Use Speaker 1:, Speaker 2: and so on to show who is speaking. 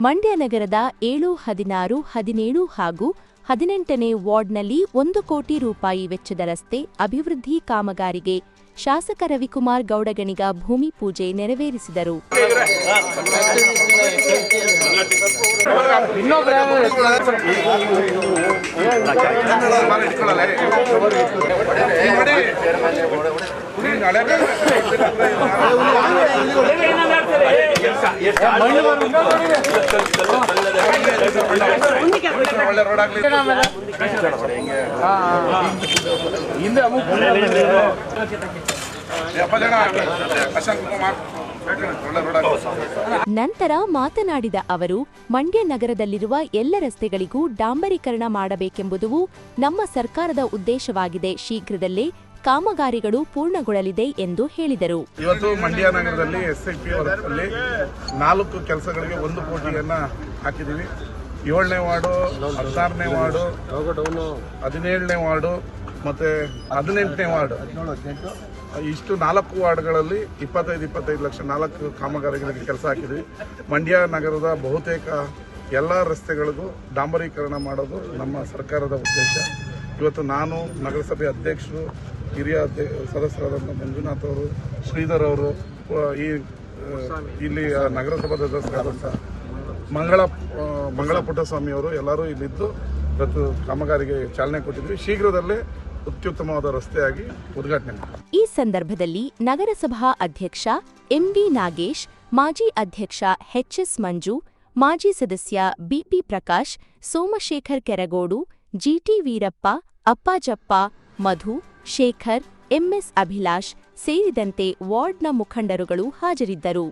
Speaker 1: ಮಂಡ್ಯ ನಗರದ ಏಳು, ಹದಿನಾರು, ಹದಿನೇಳು ಹಾಗೂ ಹದಿನೆಂಟನೇ ವಾರ್ಡ್ನಲ್ಲಿ ಒಂದು ಕೋಟಿ ರೂಪಾಯಿ ವೆಚ್ಚದ ರಸ್ತೆ ಅಭಿವೃದ್ಧಿ ಕಾಮಗಾರಿಗೆ ಶಾಸಕ ರವಿಕುಮಾರ್ ಗೌಡಗಣಿಗ ಭೂಮಿ ಪೂಜೆ ನೆರವೇರಿಸಿದರು.
Speaker 2: ಒಳ್ಳೆ ರೋಡ್ ಆಗ್ಲಿ. ಆಗ್ಲಿ
Speaker 1: ನಂತರ ಮಾತನಾಡಿದ ಅವರು, ಮಂಡ್ಯ ನಗರದಲ್ಲಿರುವ ಎಲ್ಲ ರಸ್ತೆಗಳಿಗೂ ಡಾಂಬರೀಕರಣ ಮಾಡಬೇಕೆಂಬುದು ನಮ್ಮ ಸರ್ಕಾರದ ಉದ್ದೇಶವಾಗಿದೆ. ಶೀಘ್ರದಲ್ಲೇ ಕಾಮಗಾರಿಗಳು ಪೂರ್ಣಗೊಳ್ಳಲಿದೆ ಎಂದು ಹೇಳಿದರು.
Speaker 2: ಇವತ್ತು ಮಂಡ್ಯ ನಗರದಲ್ಲಿ ಎಸ್ ಐ ಪಿ ನಾಲ್ಕು ಕೆಲಸಗಳಿಗೆ ಒಂದು ಕೋಟಿಯನ್ನ ಹಾಕಿದ್ದೀವಿ. ಏಳನೇ ವಾರ್ಡು ಹದಿನಾರನೇ ವಾರ್ಡು ಹದಿನೇಳನೇ ವಾರ್ಡು ಮತ್ತೆ ಹದಿನೆಂಟನೇ ವಾರ್ಡು. ಇಷ್ಟು ನಾಲ್ಕು ವಾರ್ಡ್ಗಳಲ್ಲಿ ಇಪ್ಪತ್ತೈದು ಇಪ್ಪತ್ತೈದು ಲಕ್ಷ ನಾಲ್ಕು ಕಾಮಗಾರಿಗಳಿಗೆ ಕೆಲಸ ಹಾಕಿದ್ವಿ. ಮಂಡ್ಯ ನಗರದ ಬಹುತೇಕ ಎಲ್ಲ ರಸ್ತೆಗಳಿಗೂ ಡಾಂಬರೀಕರಣ ಮಾಡೋದು ನಮ್ಮ ಸರ್ಕಾರದ ಉದ್ದೇಶ. ಇವತ್ತು ನಾನು ನಗರಸಭೆ ಅಧ್ಯಕ್ಷರು ಹಿರಿಯ ಸದಸ್ಯರಾದಂಥ ಮಂಜುನಾಥ್ ಅವರು ಶ್ರೀಧರ್ ಅವರು ಈ ಇಲ್ಲಿ ಆ, ನಗರಸಭಾ ಸದಸ್ಯರಾದಂಥ ಮಂಗಳ ಮಂಗಳ ಪುಟ್ಟಸ್ವಾಮಿ ಅವರು ಎಲ್ಲರೂ ಇಲ್ಲಿದ್ದು ಇವತ್ತು ಕಾಮಗಾರಿಗೆ ಚಾಲನೆ ಕೊಟ್ಟಿದ್ವಿ. ಶೀಘ್ರದಲ್ಲೇ ಅತ್ಯುತ್ತಮವಾದ ರಸ್ತೆಯಾಗಿ ಉದ್ಘಾಟನೆ
Speaker 1: ಈ ಸಂದರ್ಭದಲ್ಲಿ ನಗರಸಭಾ ಅಧ್ಯಕ್ಷ ಎಂವಿ ನಾಗೇಶ್, ಮಾಜಿ ಅಧ್ಯಕ್ಷ ಎಚ್ಎಸ್ ಮಂಜು, ಮಾಜಿ ಸದಸ್ಯ BP Prakash, Somashekhar Keragodu GT Veerappa, Appajappa, Madhu, Shekhar MS Abhilash ಸೇರಿದಂತೆ ವಾರ್ಡ್ನ ಮುಖಂಡರುಗಳು ಹಾಜರಿದ್ದರು.